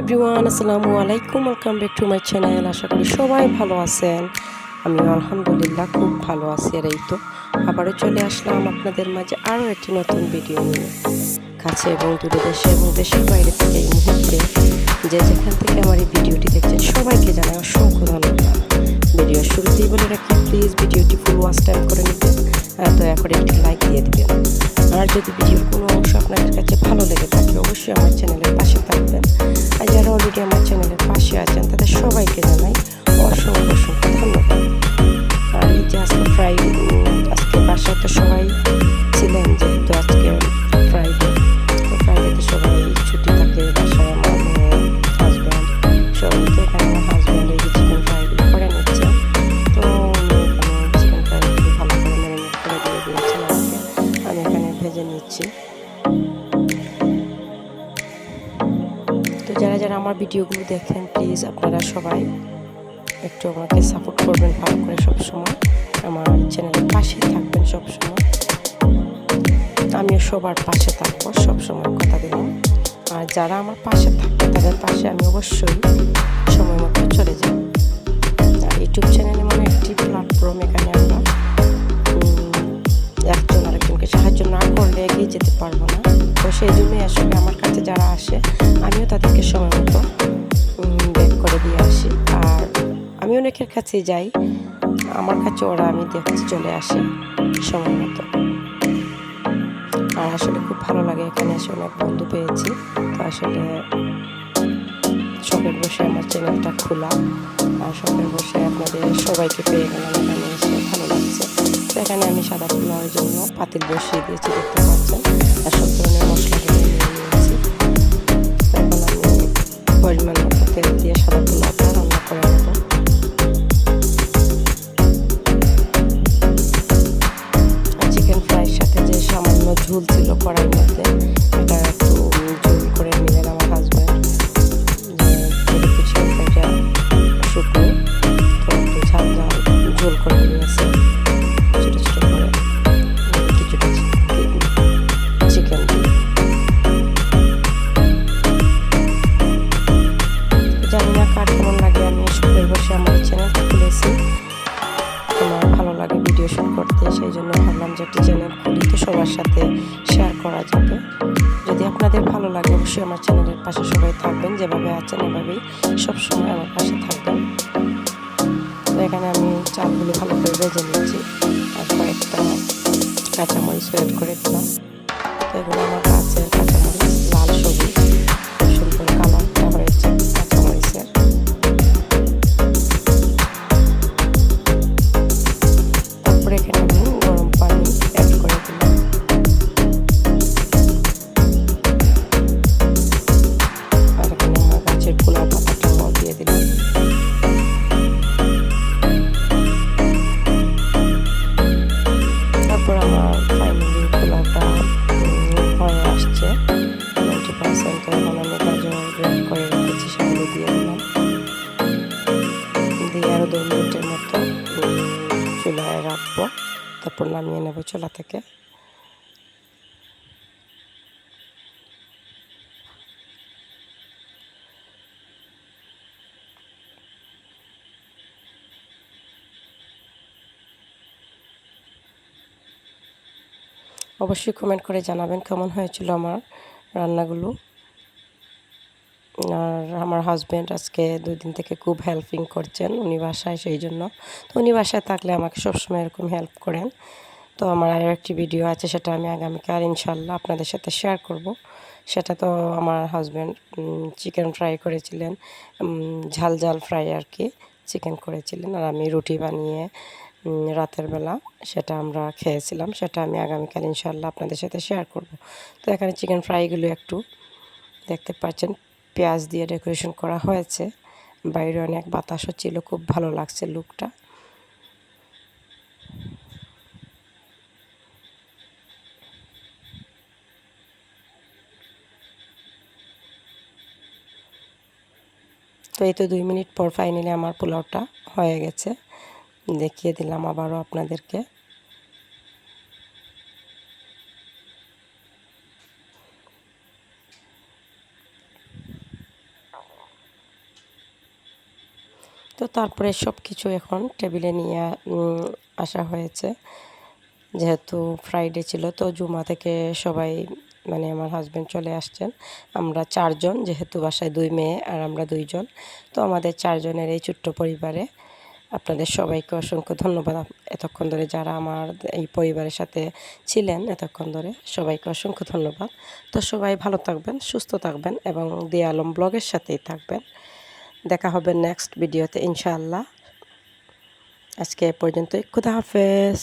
Everyone আসসালামু আলাইকুম। Welcome back to my channel আশা করি সবাই ভালো আছেন। আমি আলহামদুলিল্লাহ খুব ভালো আছি। আর এই তো আবারও চলে আসলাম আপনাদের মাঝে আরও একটি নতুন ভিডিও নিয়ে। কাছে এবং দূরে দেশে এবং দেশের বাইরে থেকে এই মুহূর্তে যে যেখান থেকে আমার এই ভিডিওটি দেখছেন, সবাইকে জানাই অসংখ্য ধন্যবাদ। ভিডিও শুরুতেই বলে রাখি প্লিজ ভিডিওটি ফুল ওয়াচ টাইম করে আর দয়া করে একটি লাইক দিয়ে দেবেন। আর যদি ভিডিওর কোনো অংশ আপনাদের কাছে ভালো লেগে থাকে, অবশ্যই আমার চ্যানেলের পাশে থাকবেন। যারা অলরেডি আমার চ্যানেলের পাশে আছেন, তাদের সবাইকে জানাই অসংখ্য অসংখ্য ধন্যবাদ। আর এই যে আজকে ফ্রাই আজকে বাসায় তো সবাই আমার ভিডিওগুলো দেখেন প্লিজ আপনারা সবাই একটু আমাকে সাপোর্ট করবেন ভালো করে সবসময়। আমার চ্যানেলের পাশে থাকবেন সব সময় আমিও সবার পাশে থাকব সব সময় কথা দিলাম। আর যারা আমার পাশে থাকবে, তাদের পাশে আমি অবশ্যই সময় মতো চলে যাব। আর ইউটিউব চ্যানেল এমন একটি প্ল্যাটফর্ম এখানে আমরা একজন আরেকজনকে সাহায্য না করলে এগিয়ে যেতে পারব না। তো সেই জন্যই আসলে আমার কাছে যারা আসে, আমিও তাদেরকে সময় মতো ব্যাক করে দিয়ে আসি। আর আমি অনেকের কাছে যাই, আমার কাছে ওরা, আমি দেখতে চলে আসি সময় মতো। আর আসলে খুব ভালো লাগে, এখানে এসে অনেক বন্ধু পেয়েছি। তো আসলে শখের বসে আমার চ্যানেলটা খোলা। আর শখের বসে আপনাদের সবাইকে পেয়ে গেলাম, এখানে এসে ভালো লাগছে। তো এখানে আমি সাদা পোলাওয়ের জন্য পাতিল বসিয়ে দিয়েছি, দেখতে পাচ্ছেন। আর ছিল কড়াইয়ের মধ্যে এটা একটু ঝুল করে নিলেন আমার হাজব্যান্ড যে চিকেন শুকনো তো একটু ঝাল ঝাল ঝোল করে নিয়েছে, ছোটো ছোটো করে কিছুটা চিকেন জানি না কার কেমন লাগে, আমি শুক্রের বসে আমার চ্যানেলটা খুলেছি। তোমার ভালো লাগে ভিডিও শুট করতে, সেই জন্য ভাবলাম যে একটি চ্যানেল খুলি, তো সবার সাথে করা যাবে। যদি আপনাদের ভালো লাগে, অবশ্যই আমার চ্যানেলের পাশে সবাই থাকবেন। যেভাবে আছেন, এভাবেই সবসময় আমার পাশে থাকবেন। তো এখানে আমি চালগুলো ভালো করে ভেজে নিয়েছি আর কয়েকটা কাঁচামরিচ ওয়েট করে দিলাম। তো এগুলো আমার রাখব তারপর নামিয়ে নেব চুলা থেকে। অবশ্যই কমেন্ট করে জানাবেন কেমন হয়েছিল আমার রান্নাগুলো। আর আমার হাজব্যান্ড আজকে দুই দিন থেকে খুব হেল্পিং করছেন উনি বাসায়, সেই জন্য। তো উনি বাসায় থাকলে আমাকে সবসময় এরকম হেল্প করেন। তো আমার আরও একটি ভিডিও আছে, সেটা আমি আগামীকাল ইনশাল্লাহ আপনাদের সাথে শেয়ার করব। সেটা তো আমার হাজব্যান্ড চিকেন ফ্রাই করেছিলেন ঝাল ঝাল ফ্রাই আর কি চিকেন করেছিলেন। আর আমি রুটি বানিয়ে রাতের বেলা সেটা আমরা খেয়েছিলাম, সেটা আমি আগামীকাল ইনশাল্লাহ আপনাদের সাথে শেয়ার করব। তো এখানে চিকেন ফ্রাইগুলো একটু দেখতে পাচ্ছেন। পেঁয়াজ দিয়ে ডেকোরেশন করা হয়েছে। বাইরে অনেক বাতাসও ছিল খুব ভালো লাগছে লুকটা। তো এই তো দুই মিনিট পর ফাইনালি আমার পোলাওটা হয়ে গেছে। দেখিয়ে দিলাম আবারও আপনাদেরকে। তারপরে সব কিছু এখন টেবিলে নিয়ে আসা হয়েছে। যেহেতু ফ্রাইডে ছিল, তো জুমা থেকে সবাই মানে আমার হাজব্যান্ড চলে আসছেন। আমরা চারজন, যেহেতু বাসায় দুই মেয়ে আর আমরা দুইজন। তো আমাদের চারজনের এই ছোট্ট পরিবারে আপনাদের সবাইকে অসংখ্য ধন্যবাদ। এতক্ষণ ধরে যারা আমার এই পরিবারের সাথে ছিলেন, এতক্ষণ ধরে সবাইকে অসংখ্য ধন্যবাদ। তো সবাই ভালো থাকবেন, সুস্থ থাকবেন এবং দিয়া আলম ব্লগের সাথেই থাকবেন। দেখা হবে নেক্সট ভিডিওতে ইনশাল্লাহ আজকে এ পর্যন্তই খুদা হাফেজ।